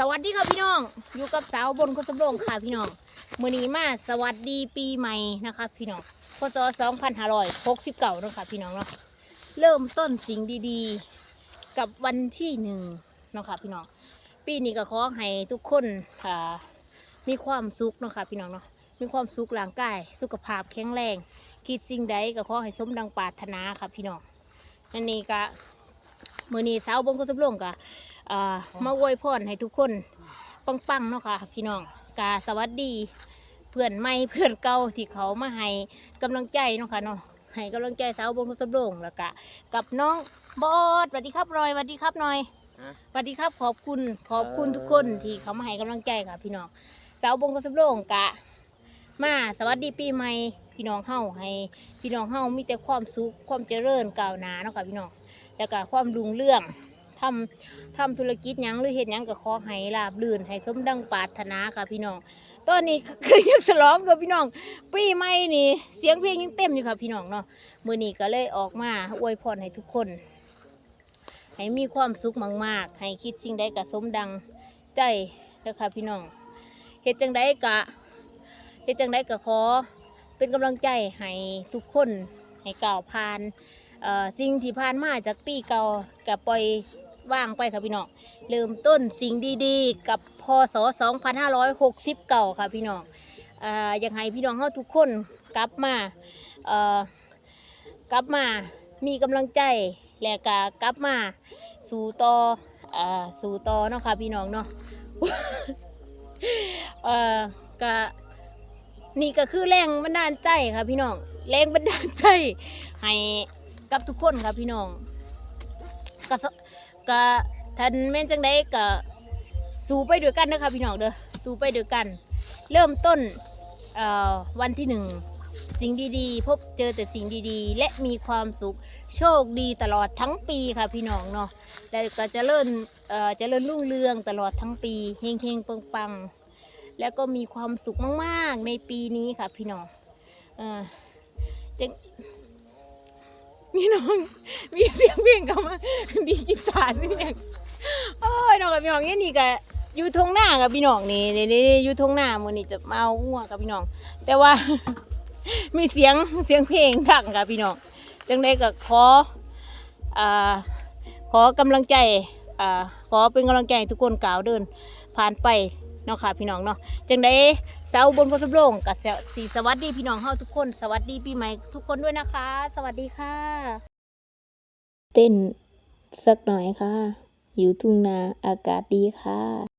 สวัสดีค่ะพี่น้อง อยู่กับสาวบนคนสำโรงค่ะพี่น้องมือนี้มาสวัสดีปีใหม่นะคะ พี่น้องพศ2569นะคะพี่น้องเนาะเริ่มต้นสิ่งดีๆ กับวันที่หนึ่งเนาะค่ะพี่น้อง ปีนี้ก็ขอให้ทุกคนอ่ามีความสุขเนาะค่ะพี่น้องเนาะมีความสุขร่างกายสุขภาพแข็งแรง คิดสิ่งใดก็ขอให้สมดังปรารถนาค่ะพี่น้องอันนี้ก็มือนี้สาวบนคนสำโรงก็อ่า มาอวยพรให้ทุกคนปังๆเนาะค่ะ พี่น้องกาสวัสดี เพื่อนใหม่เพื่อนเก่าที่เขามาให้กำลังใจเนาะค่ะเนาะให้กำลังใจสาวบนพุทธโรงแล้วก็กับน้องบอสสวัสดีครับหน่อยสวัสดีครับหน่อยฮะสวัสดีครับขอบคุณขอบคุณเออทุกคนที่เขามาให้กำลังใจค่ะ พี่น้องสาวบนพุทธโรงกะ มาสวัสดีปีใหม่พี่น้องเฮาให้ พี่น้องเฮามีแต่ความสุขความเจริญก้าวหน้าเนาะค่ะพี่น้องแล้วก็ความรุ่งเรือง ทำทำธุรกิจหยังหรือเฮ็ดหยังก็ขอให้ราบรื่นให้สมดังปรารถนาค่ะพี่น้องตอนนี้คือยังฉลองกับพี่น้อง ปีใหม่นี่เสียงเพลงยังเต็มอยู่ค่ะพี่น้องเนาะมื้อนี้ก็เลยออกมาอวยพรให้ทุกคน ให้มีความสุขมากๆ ให้คิดสิ่งใดก็สมดังใจนะคะพี่น้องเฮ็ดจังใดก็เฮ็ดจังใดก็ขอเป็นกำลังใจให้ทุกคนให้ก้าวผ่านสิ่งที่ผ่านมาจากปีเก่ากับปล่อย ว่างไปค่ะพี่น้องเริ่มต้นสิ่งดีๆ กับพศ 2560เก่าค่ะพี่น้องอ่าอยากให้พี่น้องเฮาทุกคนกลับมาเอ่อกลับมามีกำลังใจและก็กลับมาสู่ต่ออ่าสู่ต่อเนาะค่ะพี่น้องเนาะเอ่อก็นี่ก็คือแรงบันดาลใจค่ะพี่น้องแรงบันดาลใจให้กับทุกคนค่ะพี่น้องก็ ก็ท่านแม่นจังได้ก็สู้ไปด้วยกันนะคะพี่น้องเด้อสู้ไปด้วยกัน เริ่มต้นวันที่หนึ่งสิ่งดีๆ พบเจอแต่สิ่งดีๆ และมีความสุขโชคดีตลอดทั้งปีค่ะพี่น้องเนาะแล้วก็จะเริ่มเอ่อเจะเริ่มรุ่งเรืองตลอดทั้งปีเฮงเฮงปังปังแล้วก็มีความสุขมากๆในปีนี้ค่ะพี่น้องเออ พี่น้อง มีเสียงเพลงเข้ามาดีกีตาร์นี่ยังโอ้ยน้องกับพี่น้องเนี่ยนี่ก็อยู่ทงหน้ากับพี่น้องนี่นี่นี่อยู่ทงหน้ามือนี่จะมาเอาหัวกับพี่น้อง แต่ว่า มีเสียงเสียงเพลงดังกับพี่น้องจังได้ก็ขออ่าขอกำลังใจอ่าขอเป็นกำลังใจทุกคนกล่าวเดิน ผ่านไป เนาะค่ะพี่น้องเนาะจังได้สาวบนพสมโรงกับสีสวัสดีพี่น้องเฮาทุกคน สวัสดีปีใหม่ทุกคนด้วยนะคะ สวัสดีค่ะ เต้นสักหน่อยค่ะ อยู่ทุ่งนาอากาศดีค่ะ